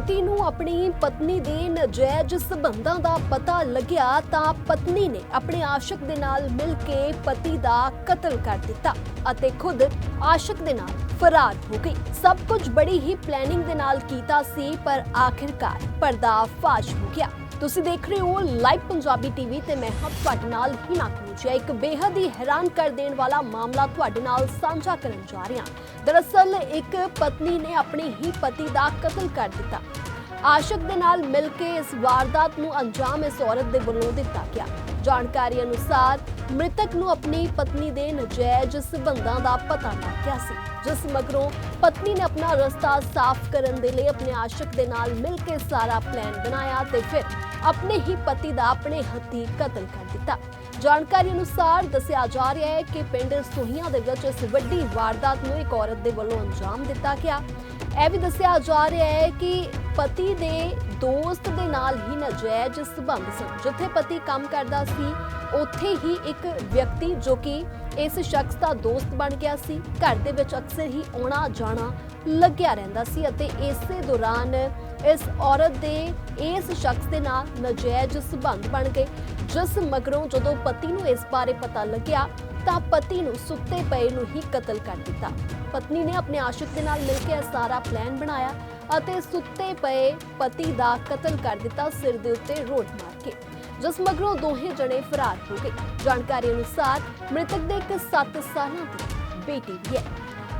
ਪਤੀ ਨੂੰ ਆਪਣੀ ਪਤਨੀ ਦੇ ਨਜਾਇਜ਼ ਸਬੰਧਾਂ ਦਾ ਪਤਾ ਲੱਗਿਆ ਤਾਂ ਪਤਨੀ ਨੇ ਆਪਣੇ ਆਸ਼ਿਕ ਦੇ ਨਾਲ ਮਿਲ ਕੇ ਪਤੀ ਦਾ ਕਤਲ ਕਰ ਦਿੱਤਾ ਅਤੇ ਖੁਦ ਆਸ਼ਿਕ ਦੇ ਨਾਲ ਫਰਾਰ ਹੋ ਗਈ। ਸਭ ਕੁਝ ਬੜੀ ਹੀ ਪਲੈਨਿੰਗ ਦੇ ਨਾਲ ਕੀਤਾ ਸੀ, ਪਰ ਆਖਿਰਕਾਰ ਪਰਦਾ ਫਾਸ਼ ਹੋ ਗਿਆ। ਤੁਸੀਂ ਦੇਖ ਰਹੇ ਹੋ ਲਾਈਵ ਪੰਜਾਬੀ ਟੀਵੀ ਤੇ ਮੈਂ ਹਾਂ ਤੁਹਾਡੇ ਨਾਲ ਹਿਨਾ ਕਨੂਚਿਆ ਇੱਕ ਬੇਹੱਦ ਹੀ ਹੈਰਾਨ ਕਰ ਦੇਣ ਵਾਲਾ ਮਾਮਲਾ ਤੁਹਾਡੇ ਨਾਲ ਸਾਂਝਾ ਕਰਨ ਜਾ ਰਹੀ। ਦਰਅਸਲ ਇੱਕ ਪਤਨੀ ਨੇ ਆਪਣੇ ਹੀ ਪਤੀ ਦਾ ਕਤਲ ਕਰ ਦਿੱਤਾ। ਆਸ਼ਿਕ ਦੇ ਨਾਲ ਮਿਲ ਕੇ ਇਸ ਵਾਰਦਾਤ ਨੂੰ ਅੰਜਾਮ ਇਸ ਔਰਤ ਦੇ ਵੱਲੋਂ ਦਿੱਤਾ ਗਿਆ। ਜਾਣਕਾਰੀ ਅਨੁਸਾਰ ਮ੍ਰਿਤਕ ਨੂੰ ਆਪਣੀ ਪਤਨੀ ਦੇ ਨਜਾਇਜ਼ ਸਬੰਧਾਂ ਦਾ ਪਤਾ ਲੱਗ ਗਿਆ ਸੀ, ਜਿਸ ਮਗਰੋਂ ਪਤਨੀ ਨੇ ਆਪਣਾ ਰਸਤਾ ਸਾਫ਼ ਕਰਨ ਦੇ ਲਈ ਆਪਣੇ ਆਸ਼ਿਕ ਦੇ ਨਾਲ ਮਿਲ ਕੇ ਸਾਰਾ ਪਲਾਨ ਬਣਾਇਆ ਤੇ ਫਿਰ ਆਪਣੇ ਹੀ ਪਤੀ ਦਾ ਆਪਣੇ ਹੱਥੀਂ ਕਤਲ ਕਰ ਦਿੱਤਾ। ਜਾਣਕਾਰੀ ਅਨੁਸਾਰ ਦੱਸਿਆ ਜਾ ਰਿਹਾ ਹੈ ਕਿ ਪਿੰਡ ਸੋਹੀਆਂ ਦੇ ਵਿੱਚ ਇਸ ਵੱਡੀ ਵਾਰਦਾਤ ਨੂੰ ਇੱਕ ਔਰਤ ਦੇ ਵੱਲੋਂ ਅੰਜਾਮ ਦਿੱਤਾ ਗਿਆ। ਇਹ ਵੀ ਦੱਸਿਆ ਜਾ ਰਿਹਾ ਹੈ ਕਿ ਪਤੀ ਦੇ ਦੋਸਤ ਦੇ ਨਾਲ ਹੀ ਨਜਾਇਜ਼ ਸਬੰਧ ਸਨ। ਜਿੱਥੇ ਪਤੀ ਕੰਮ ਕਰਦਾ ਸੀ, ਉੱਥੇ ਹੀ ਇੱਕ ਵਿਅਕਤੀ ਜੋ ਕਿ ਇਸ ਸ਼ਖਸ ਦਾ ਦੋਸਤ ਬਣ ਗਿਆ ਸੀ। ਘਰ ਦੇ ਵਿੱਚ ਅਕਸਰ ਹੀ ਆਉਣਾ ਜਾਣਾ ਲੱਗਿਆ ਰਹਿੰਦਾ ਸੀ ਅਤੇ ਇਸੇ ਦੌਰਾਨ ਇਸ ਔਰਤ ਦੇ ਇਸ ਸ਼ਖਸ ਦੇ ਨਾਲ ਨਜਾਇਜ਼ ਸਬੰਧ ਬਣ ਗਏ, ਜਿਸ ਮਗਰੋਂ ਜਦੋਂ ਪਤੀ ਨੂੰ ਇਸ ਬਾਰੇ ਪਤਾ ਲੱਗਿਆ ਤਾਂ ਪਤੀ ਨੂੰ ਸੁੱਤੇ ਪਏ ਨੂੰ ਹੀ ਕਤਲ ਕਰ ਦਿੱਤਾ। ਪਤਨੀ ਨੇ ਆਪਣੇ ਆਸ਼ਿਕ ਦੇ ਨਾਲ ਮਿਲ ਕੇ ਇਹ ਸਾਰਾ ਪਲਾਨ ਬਣਾਇਆ ਅਤੇ ਸੁੱਤੇ ਪਏ ਪਤੀ ਦਾ ਕਤਲ ਕਰ ਦਿੱਤਾ, ਸਿਰ ਦੇ ਉੱਤੇ ਰੋਡ ਮਾਰ ਕੇ। ਜਿਸ ਮਗਰੋਂ ਦੋਹੇ ਜਣੇ ਫਰਾਰ ਹੋ ਗਏ। ਜਾਣਕਾਰੀ ਅਨੁਸਾਰ ਮ੍ਰਿਤਕ ਦੇ ਇੱਕ 7 ਸਾਲਾਂ ਦੀ ਬੇਟੀ ਵੀ ਹੈ।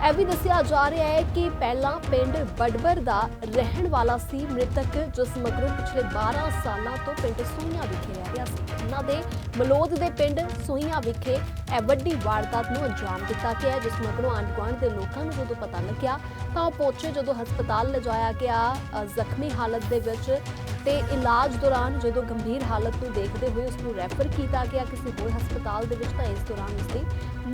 ਇਹ ਵੀ ਦੱਸਿਆ ਜਾ ਰਿਹਾ ਹੈ ਕਿ ਪਹਿਲਾਂ ਪਿੰਡ ਬੜਬਰ ਦਾ ਰਹਿਣ ਵਾਲਾ ਸੀ ਮ੍ਰਿਤਕ, ਜਿਸ ਮਗਰੋਂ ਪਿਛਲੇ 12 ਸਾਲਾਂ ਤੋਂ ਪਿੰਡ ਸੋਹੀਆਂ ਵਿਖੇ ਰਹਿ ਰਿਹਾ ਸੀ। ਉਹਨਾਂ ਦੇ ਮਲੋਦ ਦੇ ਪਿੰਡ ਸੋਹੀਆਂ ਵਿਖੇ ਇਹ ਵੱਡੀ ਵਾਰਦਾਤ ਨੂੰ ਅੰਜਾਮ ਦਿੱਤਾ ਗਿਆ, ਜਿਸ ਮਗਰੋਂ ਆਂਢ ਗੁਆਂਢ ਦੇ ਲੋਕਾਂ ਨੂੰ ਜਦੋਂ ਪਤਾ ਲੱਗਿਆ, ਤਾਂ ਉਹ ਪਹੁੰਚੇ ਜਦੋਂ ਹਸਪਤਾਲ ਲਿਜਾਇਆ ਗਿਆ ਜ਼ਖਮੀ ਹਾਲਤ ਦੇ ਵਿੱਚ ਤੇ ਇਲਾਜ ਦੌਰਾਨ ਜਦੋਂ ਗੰਭੀਰ ਹਾਲਤ ਨੂੰ ਦੇਖਦੇ ਹੋਏ ਉਸ ਨੂੰ ਰੈਫਰ ਕੀਤਾ ਗਿਆ ਕਿਸੇ ਹੋਰ ਹਸਪਤਾਲ ਦੇ ਵਿੱਚ ਤਾਂ ਇਸ ਦੌਰਾਨ ਉਸ ਦੀ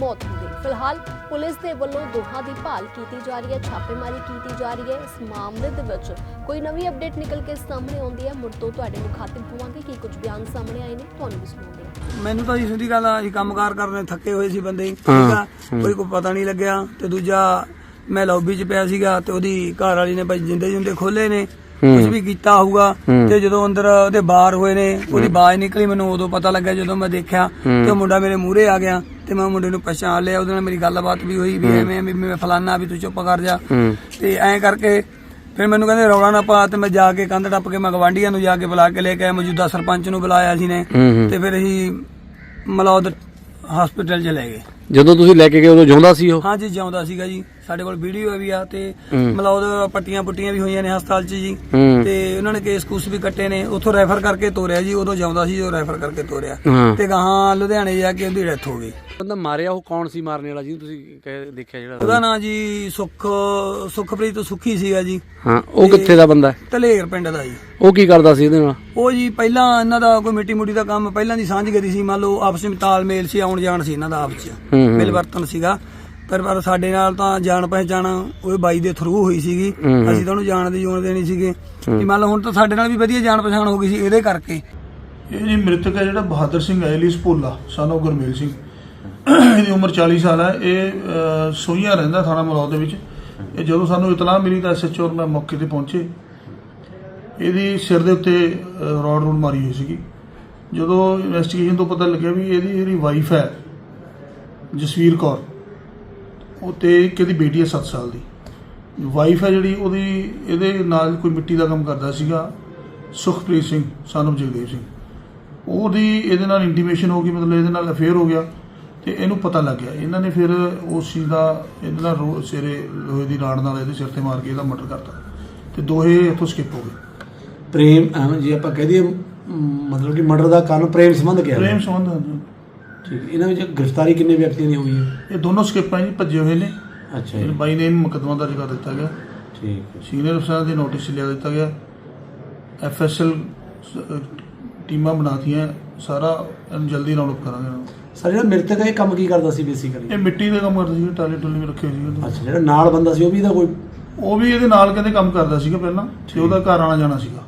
ਮੌਤ ਹੋ ਗਈ। ਫਿਲਹਾਲ ਪੁਲਿਸ ਦੇ ਵੱਲੋਂ ਦੋਹਾਂ ਦੀ ਭਾਲ ਕੀਤੀ ਜਾ ਰਹੀ ਹੈ ਛਾਪੇਮਾਰੀ ਕੀਤੀ ਜਾ ਰਹੀ ਹੈ। ਇਸ ਮਾਮਲੇ ਦੇ ਵਿੱਚ ਕੋਈ ਨਵੀਂ ਅਪਡੇਟ ਨਿਕਲ ਕੇ ਸਾਹਮਣੇ ਆਉਂਦੀ ਹੈ। ਮੁੜ ਤੋਂ ਤੁਹਾਡੇ ਮੁਖਾਤਿਬ ਹੋਵਾਂਗੇ ਕਿ ਕੁਝ ਬਿਆਨ ਸਾਹਮਣੇ ਆਏ ਨੇ ਤੁਹਾਨੂੰ ਵੀ ਸੁਣਾਉਂਦੇ ਹਾਂ। ਮੈਨੂੰ ਤਾਂ ਜੀ ਸਿੱਧੀ ਗੱਲ ਆ ਜੀ ਕੰਮਕਾਰ ਕਰਨੇ ਥੱਕੇ ਹੋਏ ਸੀ ਬੰਦੇ। ਠੀਕ ਆ? ਕੋਈ ਕੋ ਪਤਾ ਨਹੀਂ ਲੱਗਿਆ। ਤੇ ਦੂਜਾ ਮੈਂ ਲੌਬੀ 'ਚ ਪਿਆ ਸੀਗਾ ਤੇ ਉਹਦੀ ਘਰ ਵਾਲੀ ਨੇ ਭਾਈ ਜਿੰਦੇ ਜਿੰਦੇ ਖੋਲੇ ਨੇ। ਕੁਝ ਵੀ ਕੀਤਾ ਹੋਊਗਾ ਤੇ ਜਦੋਂ ਅੰਦਰ ਉਹਦੇ ਬਾਹਰ ਹੋਏ ਨੇ ਉਹਦੀ ਆਵਾਜ਼ ਨਿਕਲੀ ਮੈਨੂੰ ਉਦੋਂ ਪਤਾ ਲੱਗਾ ਜਦੋਂ ਮੈਂ ਦੇਖਿਆ ਤੇ ਉਹ ਮੁੰਡਾ ਮੇਰੇ ਮੂਹਰੇ ਆ ਗਿਆ ਤੇ ਮੈਂ ਮੁੰਡੇ ਨੂੰ ਪਛਾਣ ਲਿਆ ਉਹਦੇ ਨਾਲ ਮੇਰੀ ਗੱਲਬਾਤ ਵੀ ਹੋਈ ਵੀ ਐਵੇਂ ਵੀ ਮੈਂ ਫਲਾਨਾ ਵੀ ਤੂੰ ਚੁੱਪ ਕਰ ਜਾ। ਤੇ ਐਂ ਕਰਕੇ ਫਿਰ ਮੈਨੂੰ ਕਹਿੰਦੇ ਰੌਲਾ ਨਾ ਪਾ ਤੇ ਮੈਂ ਜਾ ਕੇ ਕੰਧ ਟੱਪ ਕੇ ਮੈਂ ਗਵਾਂਢੀਆਂ ਨੂੰ ਜਾ ਕੇ ਬੁਲਾ ਕੇ ਲੈ ਕੇ ਆਇਆ ਮੌਜੂਦਾ ਸਰਪੰਚ ਨੂੰ ਬੁਲਾਇਆ ਸੀ ਨੇ। ਤੇ ਫਿਰ ਅਸੀਂ ਮਲੌਦ ਹਸਪੀਟਲ ਚ ਲੈ ਗਏ। ਜਦੋਂ ਤੁਸੀਂ ਲੈ ਕੇ ਗਏ ਉਦੋਂ ਜਿਉਂਦਾ ਸੀ ਉਹ? ਹਾਂਜੀ ਜਿਉਂਦਾ ਸੀਗਾ ਜੀ। ਸਾਡੇ ਕੋਲ ਵੀਡੀਓ ਵੀ ਆ ਤੇ ਮਲੌਦ ਪੱਟੀਆਂ ਪੁੱਟੀਆਂ ਵੀ ਹੋਈਆਂ ਨੇ ਹਸਪਤਾਲ 'ਚ ਜੀ। ਤੇ ਉਹਨਾਂ ਨੇ ਕੇਸ ਕੂਸ ਵੀ ਕੱਟੇ ਨੇ। ਉੱਥੋਂ ਰੈਫਰ ਕਰਕੇ ਤੋਰਿਆ ਜੀ ਉਦੋਂ ਜਿਉਂਦਾ ਸੀ ਜੋ ਰੈਫਰ ਕਰਕੇ ਤੋਰਿਆ। ਤੇ ਗਾਹਾਂ ਲੁਧਿਆਣੇ ਜਾ ਕੇ ਉਹਦੀ ਡੈਥ ਹੋ ਗਈ। ਬੰਦਾ ਮਾਰਿਆ ਉਹ ਕੌਣ ਸੀ ਮਾਰਨੇ ਵਾਲਾ ਜੀ? ਤੁਸੀਂ ਦੇਖਿਆ ਜਿਹੜਾ ਉਹਦਾ ਨਾਂ ਜੀ ਸੁਖ ਸੁਖਪ੍ਰੀਤ ਸੁਖੀ ਸੀਗਾ ਜੀ। ਹਾਂ ਉਹ ਕਿੱਥੇ ਦਾ ਬੰਦਾ? ਹੈ ਤਲੇਰ ਪਿੰਡ ਦਾ ਜੀ। ਉਹ ਕੀ ਕਰਦਾ ਸੀ ਇਹਦੇ ਨਾਲ? ਉਹ ਜੀ ਪਹਿਲਾਂ ਇਹਨਾਂ ਦਾ ਕੋਈ ਮਿੱਟੀ ਮੁੱਟੀ ਦਾ ਕੰਮ ਪਹਿਲਾਂ ਦੀ ਸਾਂਝ ਕਰੀ ਸੀ। ਮੰਨ ਲਓ ਆਪਸ ਵਿੱਚ ਤਾਲਮੇਲ ਸੀ ਆਉਣ ਜਾਣ ਸੀ ਇਹਨਾਂ ਦਾ ਆਪਸ ਵਿੱਚ। ਮਿਲ ਵਰਤਨ ਸੀਗਾ। ਪਰ ਪਰ ਸਾਡੇ ਨਾਲ ਤਾਂ ਜਾਣ ਪਹਿਚਾਣ ਉਹ ਬਾਈ ਦੇ ਥਰੂ ਹੋਈ ਸੀਗੀ। ਹੂੰ। ਅਸੀਂ ਤਾਂ ਉਹਨੂੰ ਜਾਣ ਦੀ ਜੋਨ ਦੇਣੀ ਸੀਗੇ। ਕਿ ਮੰਨ ਲਓ ਹੁਣ ਤਾਂ ਸਾਡੇ ਨਾਲ ਵੀ ਵਧੀਆ ਜਾਣ ਪਛਾਣ ਹੋ ਗਈ ਸੀ ਇਹਦੇ ਕਰਕੇ। ਇਹ ਜੀ ਮ੍ਰਿਤਕ ਹੈ ਜਿਹੜਾ ਬਹਾਦਰ ਸਿੰਘ ਐਲੀਸ ਭੋਲਾ son of ਗੁਰਮੇਲ ਸਿੰਘ। ਇਹਦੀ ਉਮਰ 40 ਸਾਲ ਹੈ। ਇਹ ਅਹ, ਸੋਹੀਆਂ ਰਹਿੰਦਾ ਥਾਣਾ ਮਲੌਦ ਦੇ ਵਿੱਚ। ਇਹ ਜਦੋਂ ਸਾਨੂੰ ਇਤਲਾਹ ਮਿਲੀ ਤਾਂ ਐਸਐਚਓ ਮੈਂ ਮੌਕੇ ਤੇ ਪਹੁੰਚੇ। ਇਹਦੀ ਸਿਰ ਦੇ ਉੱਤੇ ਅਹ, ਰੋਡ ਰੂਡ ਮਾਰੀ ਹੋਈ ਸੀਗੀ। ਜਦੋਂ ਇਨਵੈਸਟੀਗੇਸ਼ਨ ਤੋਂ ਪਤਾ ਲੱਗਿਆ ਵੀ ਇਹਦੀ ਜਿਹੜੀ ਵਾਈਫ ਹੈ ਜਸਵੀਰ ਕੌਰ ਉਹ ਤੇ ਇੱਕ ਇਹਦੀ ਬੇਟੀ ਹੈ 7 ਸਾਲ ਦੀ। ਵਾਈਫ ਹੈ ਜਿਹੜੀ ਉਹਦੀ ਇਹਦੇ ਨਾਲ ਕੋਈ ਮਿੱਟੀ ਦਾ ਕੰਮ ਕਰਦਾ ਸੀਗਾ ਸੁਖਪ੍ਰੀਤ ਸਿੰਘ of ਜਗਦੇਵ ਸਿੰਘ। ਉਹਦੀ ਇਹਦੇ ਨਾਲ ਇੰਟੀਮੇਸ਼ਨ ਹੋ ਗਈ ਮਤਲਬ ਇਹਦੇ ਨਾਲ ਅਫੇਅਰ ਹੋ ਗਿਆ ਤੇ ਇਹਨੂੰ ਪਤਾ ਲੱਗ ਗਿਆ। ਇਹਨਾਂ ਨੇ ਫਿਰ ਉਸ ਚੀਜ਼ ਦਾ ਇਹਦੇ ਨਾਲ ਰੋ- ਸਿਰੇ ਲੋਹੇ ਦੀ ਰਾੜ ਨਾਲ ਇਹਦੇ ਸਿਰ ਤੇ ਮਾਰ ਕੇ ਇਹਦਾ ਮਰਡਰ ਕਰਤਾ। ਤੇ ਦੋਹੇ ਇੱਥੋਂ ਸਕਿਪ ਹੋ ਗਏ। ਪ੍ਰੇਮ ਜੇ ਆਪਾਂ ਕਹਿ ਦਈਏ ਮ, ਮਤਲਬ ਕਿ ਮਰਡਰ ਦਾ ਕਾਰਨ ਪ੍ਰੇਮ ਸੰਬੰਧ ਕਿਹਾ ਪ੍ਰੇਮ ਸੰਬੰਧ। ਠੀਕ ਇਹਨਾਂ ਵਿੱਚ ਗ੍ਰਿਫਤਾਰੀ ਕਿੰਨੇ ਵਿਅਕਤੀਆਂ ਦੀ ਹੋਈ ਹੈ? ਇਹ ਦੋਨੋਂ ਸਕਿਪ ਜੀ ਭੱਜੇ ਹੋਏ ਨੇ। ਅੱਛਾ ਇਹ ਬਾਈ ਨੇ ਮੁਕੱਦਮਾ ਦਰਜ ਕਰ ਦਿੱਤਾ ਗਿਆ। ਠੀਕ ਸੀਨੀਅਰ ਅਫਸਰਾਂ ਦੇ ਨੋਟਿਸ ਲਿਆ ਦਿੱਤਾ ਗਿਆ। ਐਫਐਸਐਲ ਟੀਮਾਂ ਬਣਾਤੀਆਂ। ਸਾਰਾ ਇਹਨੂੰ ਜਲਦੀ ਰਾਉਂਡ ਅਪ ਕਰਾਂਗੇ ਇਹਨਾਂ। ਸਰ ਜਿਹੜਾ ਮ੍ਰਿਤਕ ਹੈ ਇਹ ਕੰਮ ਕੀ ਕਰਦਾ ਸੀ ਬੇਸਿਕਲੀ ਇਹ ਮਿੱਟੀ ਦਾ ਕੰਮ ਕਰਦਾ ਸੀ ਟਾਲੇ ਟੁਲੇ ਵੀ ਰੱਖੇ ਹੋਏ ਸੀ। ਅੱਛਾ ਜਿਹੜਾ ਨਾਲ ਬੰਦਾ ਸੀ ਉਹ ਵੀ ਇਹਦਾ ਕੋਈ ਉਹ ਵੀ ਇਹਦੇ ਨਾਲ ਕਹਿੰਦੇ ਕੰਮ ਕਰਦਾ ਸੀਗਾ ਪਹਿਲਾਂ ਤੇ ਉਹਦਾ ਘਰ ਆਣਾ ਜਾਣਾ ਸੀਗਾ।